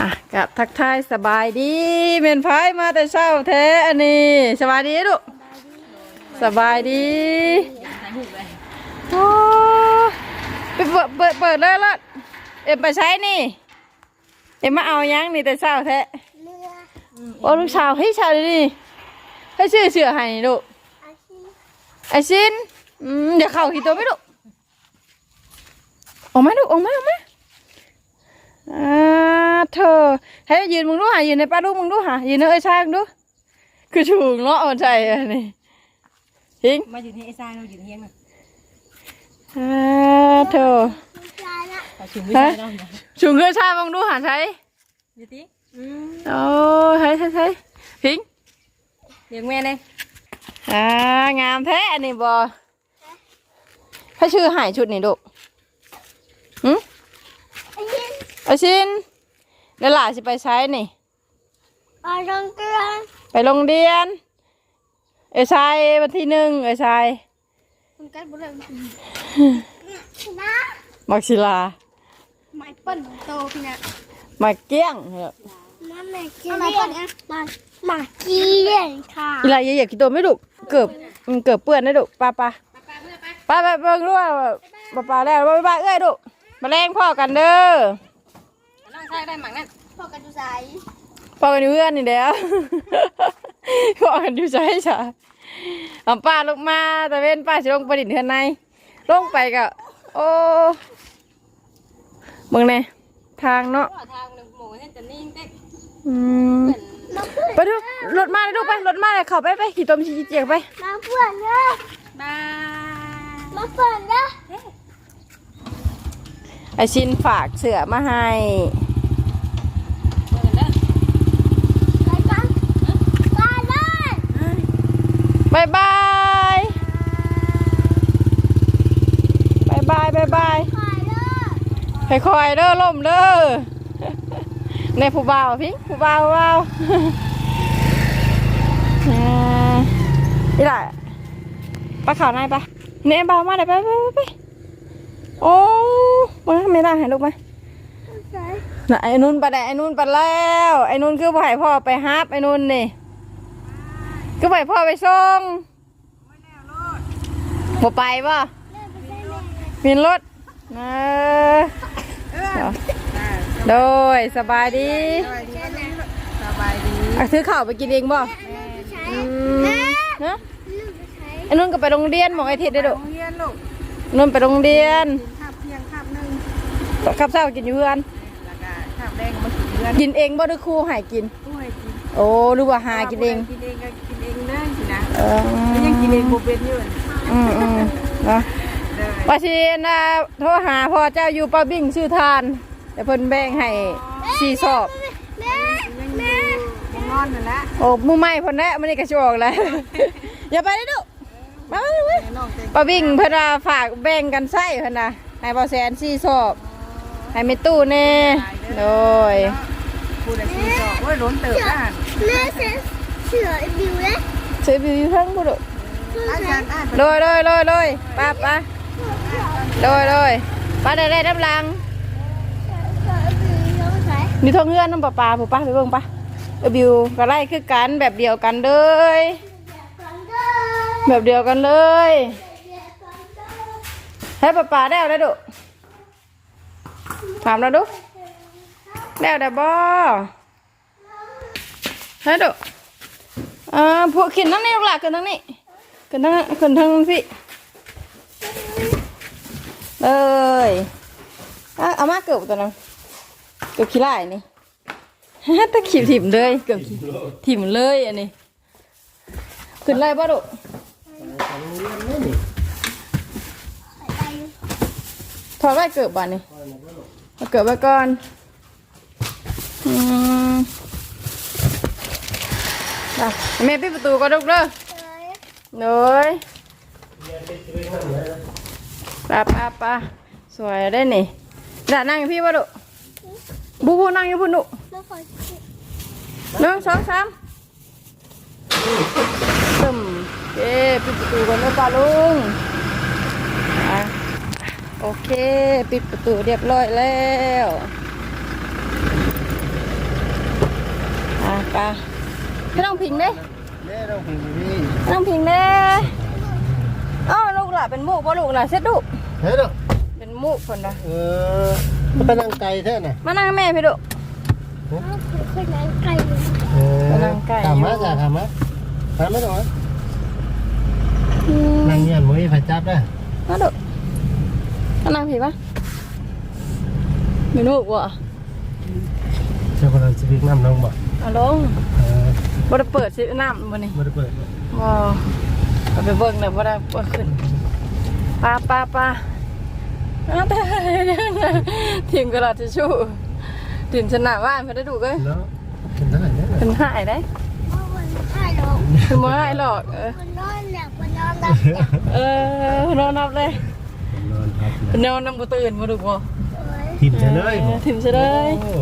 อะกับทักทายสบายดีเมนพายมาแต่เช้าแท้อันนี้สบายดีลูกสบายดีโอ้ไปเปิดเปิดเปิดเลยละเอ็มไปใช้นี่ เอ็มมาเอายังนี่แต่เช้าแท้เรือโอ้ลูกสาวเฮ้ยชาวนี่ให้ชื่อเสือให้นี่ลูกอาชีพไอซินอืมเดี๋ยวเข่าขี่ตัวไม่ลูกออกมาลูกออกมาออกมา อ่าเธอให้ยืนมึงดูหายืนในป้าลูกมึงดูหายืนในเอ้ยชายมึงดู คือชูงเนาะเอาใจอันนี้หิงมาอยู่ที่ไอ้ซ่าเราอยู่ที่เฮียงน่ะอ่าเธอผู้ชายละแต่ถึงไม่ใช่เนาะชูงเอ้ยชายมึงดูหาใช้อยู่ที่อืมโอ้ใช้ใช้ใช้หิงเลี้ยงแม่เลยอ่างามแท้อันนี้บอให้ชื่อหายชุดนี่ลูกหืมอา ชีพอาชินเดี๋ยวหลานสิไปใช้นี่อารมณ์เกลือไปโรงเรียน เอชายวันที่หนึ่งเอชายคุณกันบุเรงนะมักศิลาไม้เปิ้ลโตพี่นะมาเกี้ยงเหรอน้ำแม่กินอะไรเปิ้ลอะมามาเกียนค่ะอีลายเหยียบกี่ตัวไม่ดุเกือบอืมเกือบเปื้อนนะดุป้าป้าป้าไปเบิ่งรู้ว่าป้าป้าแล้วป้าป้าเอ้ยดุมาแรงพ่อกันเด้อ น้องชายได้หมังนั่นพอกันดูใสพ่อกันอยู่เพื่อนนี่แหล้วพ่อกันอยู่ใช่ใช่เอาป้าลงมาแต่เว้นป้าสิลงประดิษฐ์เทือนในลงไปก็โอ้เบิ่งแน่ทางเนาะก็ทางหนึ่งหมูเนี่ยจะนิ่งเต็กอืมมาเพื่อนไปดูรถมาเลยลูกไปรถมาเลยเข้าไปไปขี่ต้มขี่เจียงไปมาเพื่อนเด้อบายมาเพื่อนเด้อไอชินฝากเสือมาให้ เปิดเด้อ ไปกันไปเลย บายบายบายบายบายบายไปเลยค่อยๆเด้อล่มเด้อในผู้บ่าวพี่ผู้บ่าวบ่าวอ่านี่แหละไปข่าวในไปเนี่ยบ่าวมาเลยไปไปไปไปโอ้มาไม่ได้ให้ลูกไหมใส่น่ะไอ้นุ่นไปได้ไอ้นุ่นไปแล้ว ไอ้นุ่นคือบ่ให้พ่อไปฮับไอ้นุ่นนี่ คือบ่ให้พ่อไปส่งบ่ไปบ่มีรถเออโดยสบายดีสบายดีอะซื้อข้าวไปกินเองบ่อืมฮะไอ้นุ่นก็ไปโรงเรียนหมองไอ้ทิศได้อดุโรงเรียนลูกนุ่นไปโรงเรียนขับเพียงขับหนึ่งขับเช้ากินอยู่เพื่อนแล้วก็ขับแดงมาถึงเดือนกินเองบ่หรือครูให้กินตู้ให้กิน โอ้หรือว่าหากินเองกินเองก็กินเองเด้อสินะเออแล้วยังกินเองบ่เป็นอยู่อืมอืมเนาะเด้อว่าชีนะโทรหาพ่อเจ้าอยู่ป้าบิ่งชื่อทานแต่เพิ่นแบ่งให้สี่สอบแม่ยังอยู่ยังนอนนั่นแหละโอ้มือใหม่เพิ่นแน่มันนี่ก็สิออกแล้วอย่าไปเลยดุมาเลยเว้ยน้องเต็มป้าบิ่งเพิ่นว่าฝากแบ่งกันใช้เพิ่นน่ะให้บ่แสนสี่สอบให้แม่ตู้แน่โดยผู้ใดสิสอบโอ้ยล้นเติบอะแม่เสือเสือบิวเลยซื้อบิวอยู่เทั้งบ่ดุอาจารย์อ่านโดยโดยโดยโดยป้าป้าโดยโดยป้าได้ได้น้ำลังเสือบิวต้องใส่มีทองเงื่อนน้ำปลาปลาผู้ป้าไปเบิ่งป้าเออบิวก็ไล่คือกันแบบเดียวกันเลยก่อนเด้อแบบเดียวกันเลย ให้ปลาปลาได้เอาได้ดุถามเราดูได้เอาได้บ่ ให้ดุอ่าพวกขึ้นทั้งนี้ลูกหลานขึ้นทั้งนี้ขึ้นทั้งขึ้นทั้งพี่เลยอะเอามาเกือบตัวนั้นเกือบขี้ไล่นี่ตะขีบถิ่มเลยเกือบขี้ถิ่มเลยอันนี้ขึ้นไล่บ่ดุถอดไว้เกิบบ้านนี่เอาเกิบไว้ก่อนอืม อะแม่ปิดประตูก็ลุกเด้อหน่อยป้าป้าป้าสวยได้นี่ด่านั่งอยู่พี่วะดุบูบูนั่งอยู่พุ่นดุหนึ่งสองสามตึมเย้ปิดประตูกันเด้อป้าลุงโอเค ปิดประตูเรียบร้อยแล้วกะให้น้องพิงเด้แม่ต้องพิงนี่ให้น้องพิงเด้เอ้าลูกหล่ะเป็นมูกบ่ลูกหล่ะเซ็ดลูกเฮ้ยเนาะเป็นมูกคนนะเออมันเป็นนางไก่แท้น่ะมานั่งแม่พี่ดุคนนั้นไก่เออเป็นนางไก่ทำมาจ้ะทำมาทำไม่ต้องนางเงียนมือไฟจับได้มาดุมานั่งพี่ปะมีลูกวะเจ้าคนนั้นสปิกน้ำน้องบ่เอาลงเออ บ่ได้เปิดสิน้ำบ่นี่ไม่ได้เปิดบ่เอาไปเบิ่งเลยบ่ได้เปิดขึ้นปลาปลาปลาอ้าวแต่ทีมกระดาษทิชชู่ทีมชนะว่านเพิ่นได้ดูเอ้ยเนาะเป็นเท่าไหร่เนี่ยเพิ่นหายได้เมื่อวันไข่หรอกเพิ่นบ่หายหรอกเออคนนอนเนี่ยคนนอนหลับเนี่ยเออนอนนับเลยนอนครับเพิ่นนอนนำบ่ตื่นบ่ดูบ่ทิมจะเลยออทีมซะเลยโอ้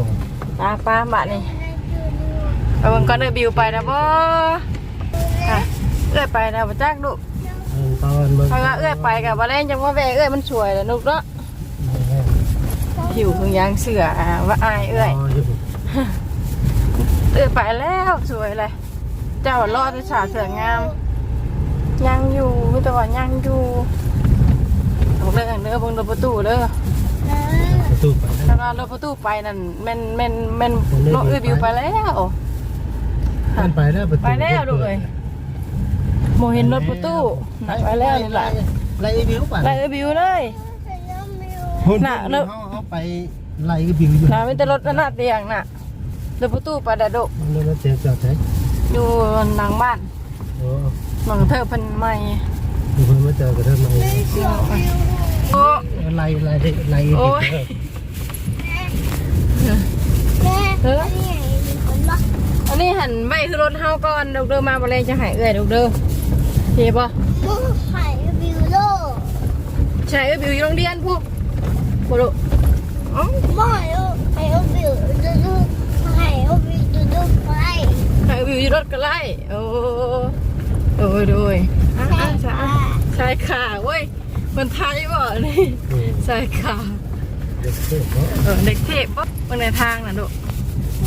ปลาปลาบาดนี่ เอาเบิ่งก่อนเด้อบิวไปนะบ่ค่ะเอื้อยไปนะบ่จักลูกเออตอนเบิ่งเพราะว่าเอื้อยไปกับบ่แล่นจังว่าแว่เอื้อยมันสวยแหล้วนุกเนาะผิวเพิ่งยางเสืออ่าว่าอายเอื้อยอยู่เอื้อยไปแล้วสวยเลยเจ้ารอดจะฉาเสืองามยังอยู่มีแต่ว่ายังอยู่บอกเด้อเด้อเบิ่งรถประตูเด้อประตูไปถ้ารถประตูไปนั่นแม่นแม่นแม่นน้องเอื้อยบิวไปแล้ว ท่านไปแล้วประตูไปแล้วลูกเอ้ยโมเห็นรถประตูน่ะไปแล้วนี่แหละไล่บิวไปไล่เอื้อยบิวเลยหุ่นน่ะเนาะเขาไปไล่บิวอยู่น่ะมีแต่รถหน้าเตียงน่ะรถประตูไปดาดกมันเลยมาเจ็บจอดใช่อยู่หลังบ้านโอ้หลังเธอเป็นใหม่ดูคนมาเจอกันทำไมโอ้ไล่ไล่ไล่โอ้ยแม่เฮ้ยคนรัก อันนี้หันไม่คือรถเฮาก่อนดอกเดอมาบริเวณจะหายเอื้อยดอกเดอเห็นปะมือไข่บิวโลใช่เอื้อยบิวอยู่โรงเรียนพวกบ่รู้อ๋อไม่เอาไข่บิวดูดูไข่บิวดูดูไฟหายเอื้อยบิวอยู่รถก็ไล่โอ้โดยโดยอะอะใช่ใช่ค่ะเว้ยคนไทยบ่นี่ใช่ค่ะเด็กเด็กเออเด็กเทพปะบมันในทางน่ะดู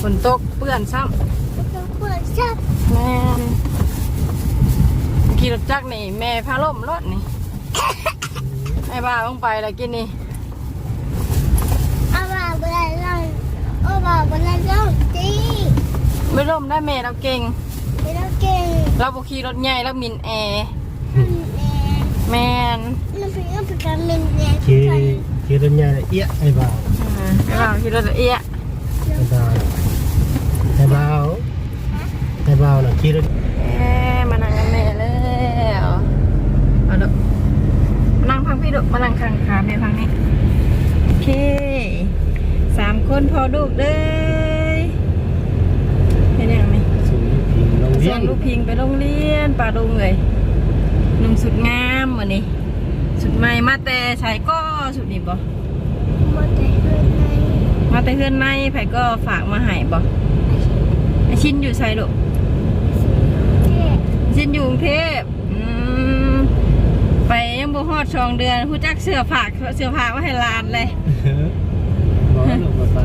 ฝนตกเปื้อนซ้ำ ต้องควรชับแม่นขี่รถจักรนี่ แม่พาล่มรถนี่ไอ้บ้าต้องไปแล้วกินนี่เอามาบนนั้นเอามาบนนั้นต้องตีไม่ล่มได้แม่เราเก่ง ไม่ต้องเก่งเราบุขี่รถใหญ่แล้วมินแอร์นั่นเองแมนน้ำพริกน้ำพริกการเป็นเนี่ยขี่ขี่รถใหญ่เอี้ยไอ้บ่าวอ่าไอ้บ้าขี่รถเอี้ยไอ้บ่าวไอ้บ่าว ไอ้บ่าวน่ะขี่รถเอ๊ะมานั่งกับแม่แล้วเอาดูมานั่งพังพี่ดูมานั่งข้างขาแม่พังนี่โอเคสามคนพอลูกเลยเห็นยังไหมสูงพิงโรงเรีส่ยวนนลูกพิงไปโรงเรียนป่าดงเลยหนุ่มสุดงามวันนี้สุดใหม่มาแต่ใช้ก็สุดนี่บ่หมดแต่เพื่อนในมาแต่เพื่อนในไผก็ฝากมาให้บ่ไอ ชินอยู่ใส่ลูกเจ๊ชินอยู่กรุงเทพอืมไปยังบ่ฮอดสองเดือนผู้จักเสื้อผ้าเสื้อผ้ามาให้หลานเลยบอกว่าลูกมาไป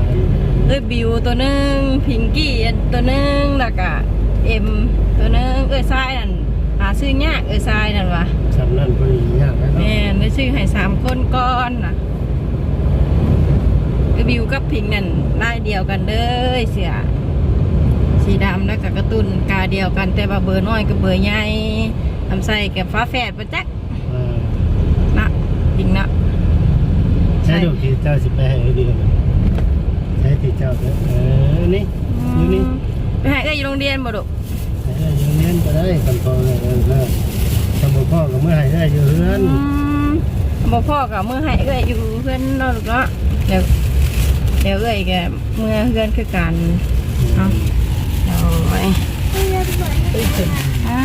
เอ้ยบิวตัวหนึงพิงกี้ตัวหนึงแล้วก็เอ็มตัวหนึงเอ้ยทรายนั่นหาซื้อยากเอ้ยทรายนั่นวะสำนันพอดียากนะแม่นได้ชื่อให้สามคนก้อนน่ะก็บิวกับพิงนั่นลายเดียวกันเด้อเสือ สีดำแล้วกับกระตุนกาเดียวกัน แต่ว่าเบอร์น้อยกับเบอร์ใหญ่ทำใส่กับฟ้าแฝดประจักนะพิงนะใช่ดูที่เจ้าสิไปให้ดีกันใช่ที่เจ้าเด้อเออนี่อยู่นี่ไปให้เอ้ยอยู่โรงเรียนบ่ดุเออยังเรียนก็ได้กันพอเลยเออเออทำบ่พ่อก็เมื่อให้ได้อยู่เรือนอืมบ่พ่อกับมือให้เอ้ยอยู่เพื่อนเนอนลูกเนาะเดี๋ยวเดี๋ยวเอ้ยแกเมื่อเพื่อนคือกันเอาเอา ไว้เพื่อนเหมือนอะ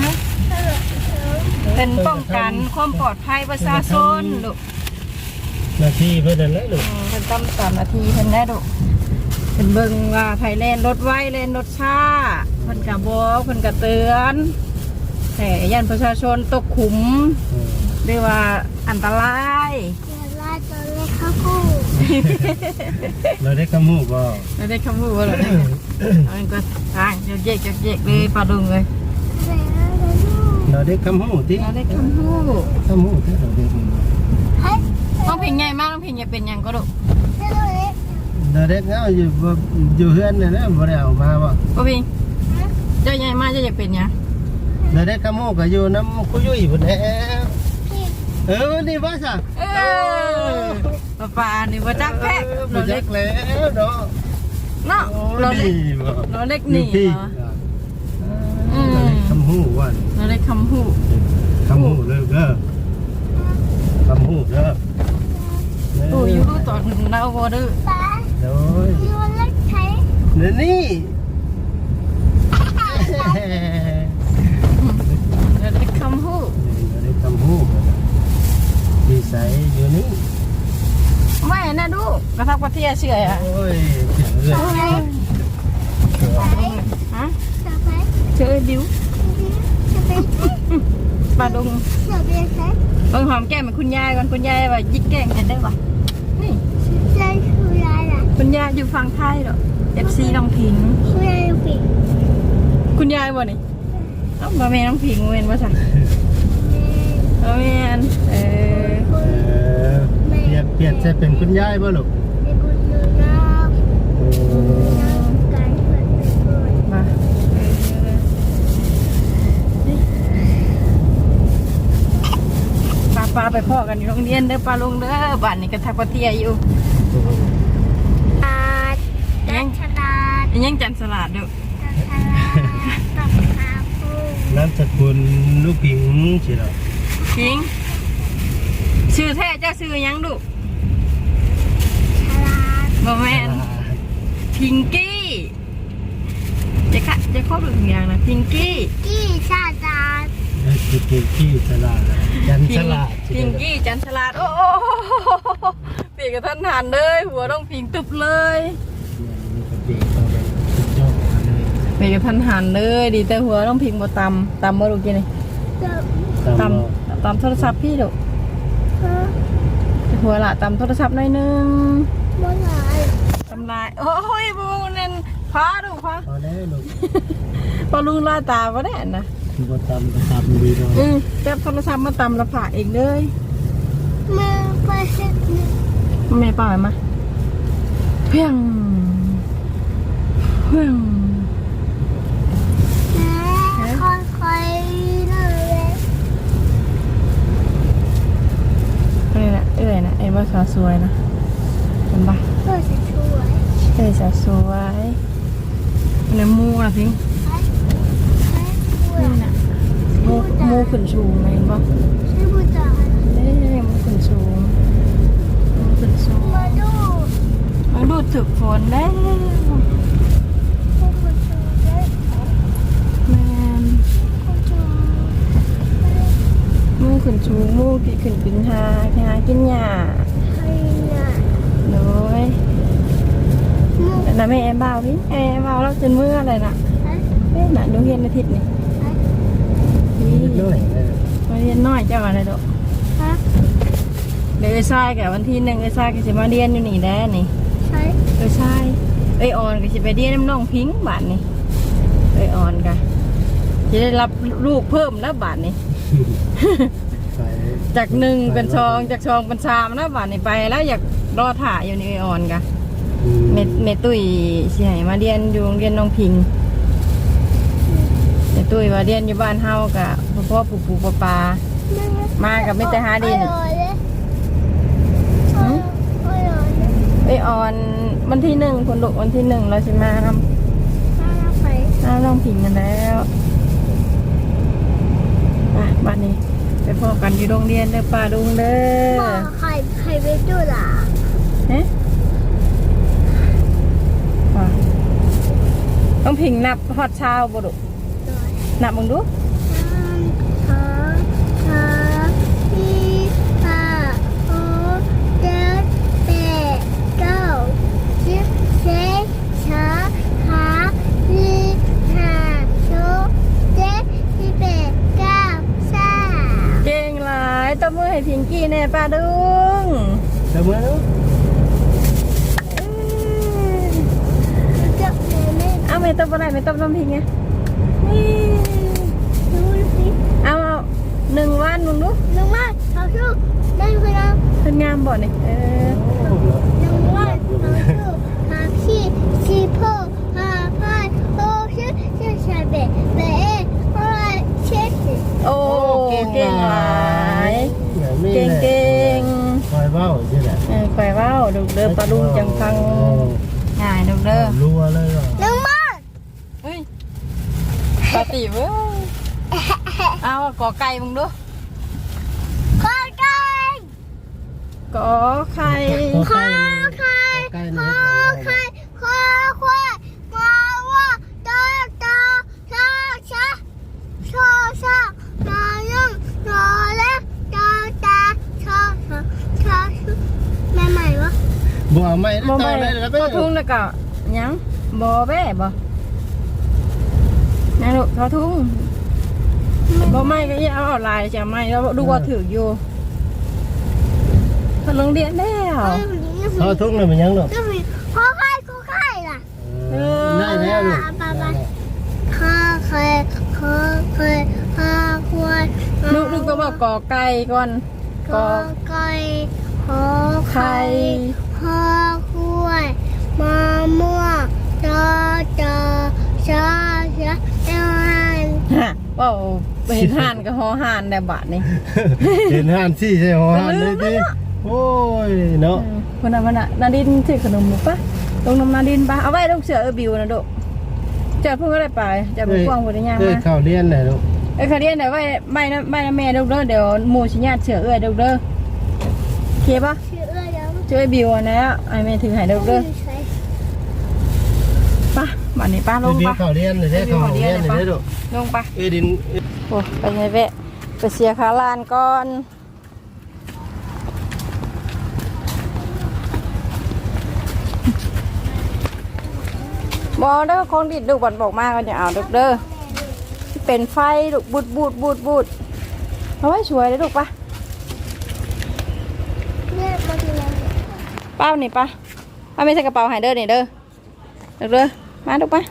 เป็นป้องกันความปลอดภัยประชาชนลูกหน้าที่เพื่อนนั่นแหละลูกอืมเป็นตำสามนาทีเพิ่นได้ลูกเป็นเบิ่งว่าไผแล่นรถไว้แล่นรถช้าเพิ่นก็บอกเพิ่นก็เตือน แต่ยันประชาชนตกขุมเออหรือว่าอันตรายเวลาตอน เล็กเขาคู่เราได้กระมูกบ่ไม่ได้คำพูดว่าหรอกเอาเงินก็ทางเดี๋ยวเจ๊กเดี๋ยวเจ๊กเลยปลาดุงเลยเราได้กระมูกที่เราได้คำพูดกระมูกที่เราได้กระมูกน้องเพลงใหญ่มากน้องเพลงอย่าเป็นหยังก็ดุเราได้เงาอยู่บ่อยู่เฮือนนี่นะบ่ได้เอามาบ่ป้าพิงเจ้าใหญ่มากเจ้าอยากเป็นหยังเราได้กระมูกก็อยู่น้ำคุยอยู่พุ่นแหล้ว เออนี่ว่าซะเออปลาปลานี่ว่าจักแพะบ่เราจัเล็กกแล้วเนาะเนาะโอ้เราเล็กนี่บ่เราเล็กหนีพี่เหรออืมคำหูว่าเราเล็กคำพูดคำหูเลยเด้อคำหูเด้อตู้อยู่รู้ตอนเราบ่ดื้อโดยนี่นี่เราเล็กคำพูดได้คำหู ดีใสอยู่นี่ไม่นะดูกระทับกระเทียเชื่อยอะโอ้ยเจ๋งเลยฮะเชื่อดิวปลาดุงเบิ่งหอมแก้มเหมือนคุณยายก่อนคุณยายว่ายิกแกล้งเห็นได้ปะนี่คุณยายอยู่ฝั่งไทยเหรอ FC น้องพิงคุณยายบ่นี่เอ้าบ่แม่น้องพิงเว้นบ่ซะ บ่แม่นเออเออเปลี่ยนเปลี่ยนใช่เป็นคุณยายบ่ลูกโอ้มาปลาปลาไปพ่อกันอยู่โรงเรียนเด้อปลาลุงเด้อบ้านนี้ก็ทักกระเทียอยู่ยังยังจันทร์สลัดเด้อน้ำสกุลลูกผิงสิเหรอ พิงชื่อแท้เจ้าชื่อหยังดุบ่แม่นพิงกี้จะค่ะจะครบหรืออย่างนะพิงกี้ได้คือเก่งที่ฉลาดนะยันฉลาดสิพิงกี้จันฉลาดโอ้โอ้เปียกกับท่านหันเลย หัวต้องพิงตุบเลยนี่ก็เก่งเอาแบบสุดยอดเลยเปียกกับท่านหันเลย ดีแต่หัวต้องพิงบ่ตำตำบ่ลูกกินนี่ ต ตามเราำตำโทรศัพท์พี่ลูกหัวละตำโทรศัพท์หน่อยนึงทำลายโอ้ยบูนั่นพาดูพาพอแล้วลูกพอลุงลาตาบ่ได้นะบ่ตามก็ตามดีหน่อยอืมจับโทรศัพท์มาตำและผ่าเองเลยแม่เปล่ามาเพียงเพียงาสาวสวยนะเห็นปะเอ้ยสาวสวยในมูนะพิงนี่นะมูมูขึ้นชูงนะเห็นปะเอ้ยมูขึ้นชูงมูขึ้นชูงมันดูดถึกฝนแล้วแมนมูขึ้นชูงมูกี่ขึ้นกินหาหากินหญ้าเลย นะแม่แอมบ่าวพี่แอมบ่าวเราจนเมื่ออะไรน่ะเอ้ยน่ะดูเห็นอาทิตย์นี่นี่นิดหน่อยนะมาเรียนน้อยเจ้าอะไรดอกเดี๋ยวไอ้ชายกับวันที่หนึ่งไอ้ชายก็จะมาเรียนอยู่นี่แล้นี่ไอ้ชายไอ้ยออนก็จะไปเรียนน้ำน้องพิงค์บาทนี่ไอ้ยออนกะจะได้รับลูกเพิ่มแล้วบาทนี่ไปจากหนึ่งเป็นชองจากชองเป็นชามนะบาทนี่ไปแล้วอยากรอถ่ายอยู่นี่ไอ้ออนกะอืม เมเมตุ้ยสิให้มาเรียนอยู่โรงเรียนน้องพิงเมตุ้ยมาเรียนอยู่บ้านเฮากะพ่อพ่อปู่ปู่ปาปา มากับไม่แต่หาดินไอออนวันที่หนึ่งคนลุกวันที่หนึ่งเราจะมาทำน้าลองผิงกันแล้วไปบ้านนี้ไปพอกันอยู่โรงเรียนเด้อป่าดุงเด้อใครใครไปดูล่ะเฮ้ ต้องผิงนับฮอดเช้าบ่ดุนับมึงดู สองสามสี่ห้าหกเจ็ดแปดเก้าสิบสิบสองห้าสี่ห้าหกเจ็ดสิบแปดเก้าสาม เก่งหลายตบมือให้พิงกี้แน่ป่าดุง เสมอ ไม่ต้มอะไรไม่ต้มน้ำพริกไงนี่ ดูสิ เอาเอาหนึ่งวันมึงดู หนึ่งว่าเขาชื่อนั่นคือน้ำ เป็นงามบ่เนี่ยเออ หนึ่งว่าเขาชื่อหาพี่ชีโพหาพายโอชื่อชื่อชาเบะเบะอะไรเช็ด โอ้เก่งหลาย อย่างนี้ เก่ง แหละ เก่ง คอยเบ้าใช่ไหม เออไป เว้าดูเด้อปลาลุงจังฟังง่ายดูเด้อรัวเลยเหรอหนึ่งว่าเฮ้ยปลาติเว้ยเอากอไก่มึงดูข้อไก่กอไข่ข้อไข่ ใกล้ ข้ นี้ อไข่ข้อควายมาว่าตาตาชาชาชาชาตายังตาเล็กตาตาชาชาชาแม่ใหม่วะ บัวไม่บ่ต่อไปได้แล้วไปทอทุ่งแล้วก็หยังบ่แบ่บ่นั่นลูกทอทุ่งบ่ไม่ก็อย่าเอาออนไลน์จะไม่แล้วดูว่าถืออยู่พลังเรียนแล้วทอทุ่งเลยมันยังหรอกก็มีข้อไข่ข้อไข่ล่ะได้แล้วลูกข้อไข่ข้อไข่ข้อควายลูกลูกก็บอกกอไก่ก่อนกข้ออไก่ข้อไข่ ไข่ข้อควายมาม่วงจอจอชาชาเอลฮะว่าเห็นห่านกับหอห่านได้บาทนี่เห็นห่านซี่ใช่หอห่านเลยดิโอ้ยเนาะคนนั้นมันน่ะนาดินถือขนมหมูปะลงนมนาดินปะเอาไว้ลูกเสือเออบิวนะลูกจะพูดอะไรไปจะไปกว้างหัวได้ยังเคยมาเข้าเรียนไหนลูกเอ้ยเขาเรียนแต่ว่าไม่นะไม่นะแม่ลูกเด้อเดี๋ยวหมูชิญาติเสือเอ้ยลูกเด้อโอเคปะชื่ออะไรยัง ช่วยบิวนะไอ้แม่ถือใหายลูกเด้อใช้ปะบัดนี้ป้าลงเรียนปะเข้าเรียนเลยได้เข้าเรียนเลยได้ลูกลงปะเอ้ยดินโอ้ไปไงแวะไปเสียขาลานก่อนบอเด้อของดิดลูกบอลบอกมาก็อย่าเอาเด้อเด้อเป็นไฟลูกบูดบูดบูดบูดเอาไว้ช่วยเลยลูกปะ เนี่ยมาทีละ ป้านี่ปะป้าไม่ใส่กระเป๋าใหายเด้อนี่เด้อเด้อเด้อมาลูกปะ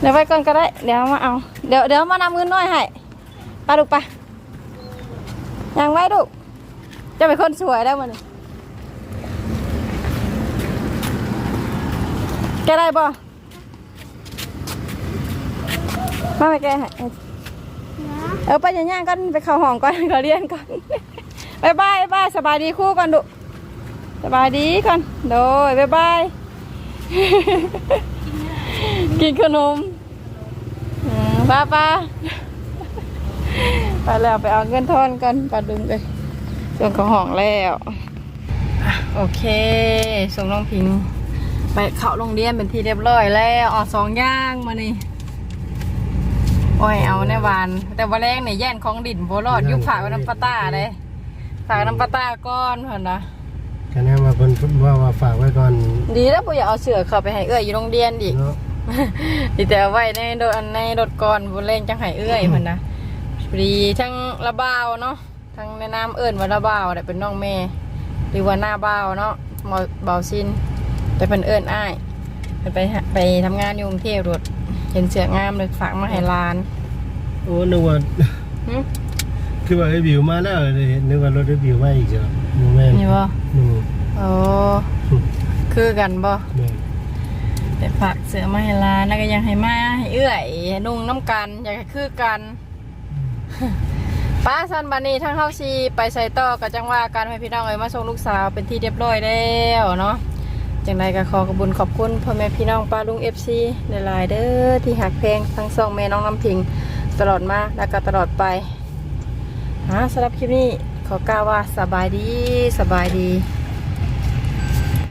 เดี๋ยวไว้ก่อนก็ได้ เดี๋ยวมาเอา เดี๋ยวเดี๋ยวมานำเงินน้อยให้ป้าลูกปะยังไว้ลูกจะเป็นคนสวยได้วมันแกได้บ่มาไปแกให้เออไปอย่างย่างก่อนไปเข้าห้องก่อนขอเรียนก่อน บายบายบายสบายดีคู่ก่อนดุสบายดีก่อนโดยบายบายกินขนมป้าป้าไปแล้วไปเอาเงินทอนกันปลาดึงเลยส่วนของห้องแล้ว โอเคส่งน้องพิง ไปเข้าโรงเรียนเป็นที่เรียบร้อยแล้วออกสองย่างมานี่โอ้ยเอาในวานแต่ว่าแรงเนี่ยแย่นของดินโบรอดยุบฝาว้น้ำปลาตาเลย ฝากน้ำปลาต้าก้อนเห็นนะคะแนนมาเพิ่นว่าว่าฝากไว้ก่อนดีแล้วปูอยากเอาเสือเข้าไปให้เอื้อยอยู่โรงเรียนอีกเนาะดีแต่เอาไว้ในรถในรถก่อนบนเล่งจังให้เอื้อยเพิ่นนะพอดีทั้งระบาวเนาะทั้งในน้ำเอิญว่าระบาวแต่เป็นน้องแม่หรือว่าหน้าบ่าวเนาะหมอเบาซินแต่เป็นเอิญอ้ายเพิ่นไปหาไปทำงานอยู่กรุงเทพรถเห็นเสืองามเลยฝากมาให้หลาน โอ้นึกว่าหึ คือว่าไอ้บิวมาแล้วเลยนึกว่ารถไอ้บิวมาอีกจ้ะโมแม่นนี่บ่อืมโอ้คือกันบ่แม่นแต่ฝากเสือมาให้หลานแล้วก็ยังให้มาให้เอื้อยให้นุ่งน้ำกัน อยากให้คือกัน ป้าสันบานีทั้งเข้าชีไปใส่ต่อกับจังว่าการให้พี่น้องเอ้ยมาส่งลูกสาวเป็นที่เรียบร้อยแล้วเนาะจังใดก็ขอขอบคุญขอบคุณพ่อแม่พี่น้องป้าลุงเอฟซีหลายๆเด้อที่หักเพลงทั้งสองแม่น้องน้ำพิง ตลอดมาแล้วก็ตลอดไป ฮะสำหรับคลิปนี้ขอกล่าวว่าสบายดีสบายดี